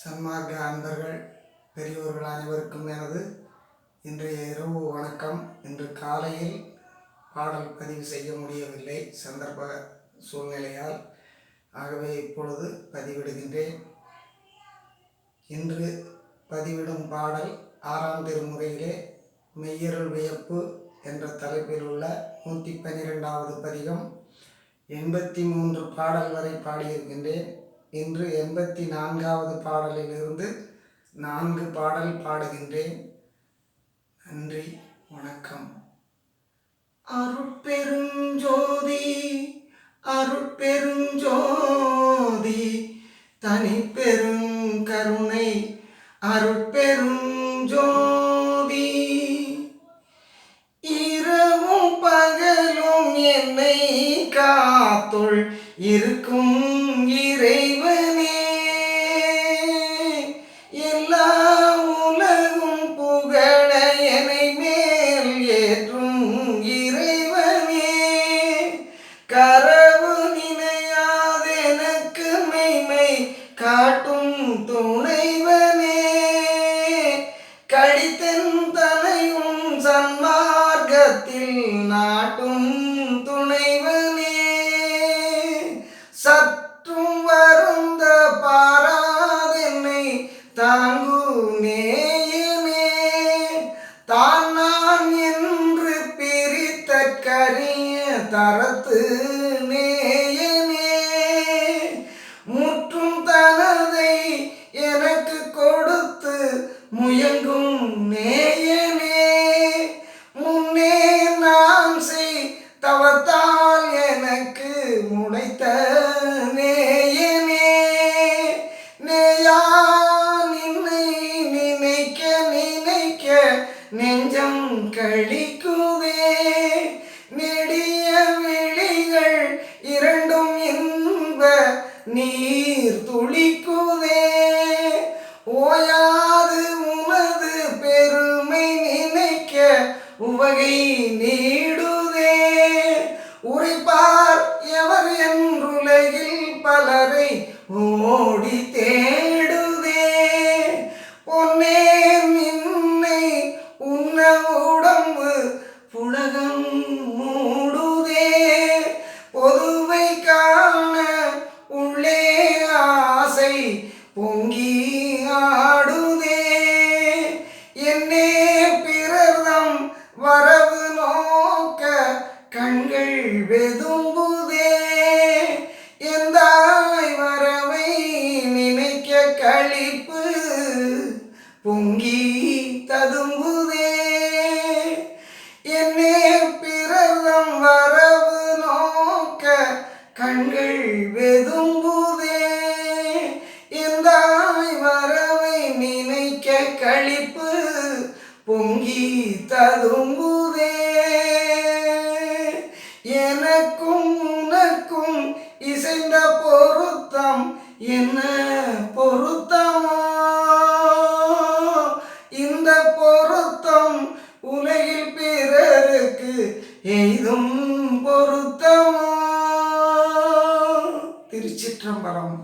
சன்மார்க்க அன்பர்கள் பெரியோர்கள் அனைவருக்கும் எனது இன்றைய இரவு வணக்கம். இன்று காலையில் பாடல் பதிவு செய்ய முடியவில்லை. சந்தர்ப்ப சூழ்நிலையால் ஆகவே இப்பொழுது பதிவிடுகின்றேன். இன்று பதிவிடும் பாடல் ஆறாம் திருமுறையிலே மெய்யருள் வியப்பு என்ற தலைப்பில் உள்ள நூற்றி பன்னிரெண்டாவது பதிகம் எண்பத்தி மூன்று பாடல் வரை பாடியிருக்கின்றேன். இன்று எண்பத்தி நான்காவது பாடலிலிருந்து நான்கு பாடல் பாடுகின்றேன். நன்றி வணக்கம். அருட்பெருஞ்சோதி அருட்பெருஞ்சோதி கருணை பெருங்கருணை அருட்பெருஞ்சோதி. இரவும் பகலும் என்னை காத்துள் இருக்கும் காட்டும் துணைவனே. கடித்தன் தலையும் சன்மார்க்கத்தில் நாட்டும் துணைவனே. சற்றும் வருந்த பாராதென்னை தாங்கு தான் நான் என்று பிரித்த கரிய தரத்து நேயனே கழிக்குமே நெடிய விழிகள் இரண்டும் இன்ப நீர் துளிக்குதே ஓயாது உமது பெருமை நினைக்க உவகை நீடுதே. உரைப்பார் எவர் என்றுலகில் பலரை ஓடி தேடுதே. பொன்னே நின்னை உன்ன ததும்புதே. என்னே பிறர்தம் வரவு நோக்க கண்கள் வெதும்புதே. இந்த வரவை நினைக்க கழிப்பு பொங்கி ததும்புதே. எனக்கும் உனக்கும் இசைந்த பொருத்தம் என்ன பொருத்தம்? எய்தும் பொருத்தமோ? திருச்சிற்றம்பலம்.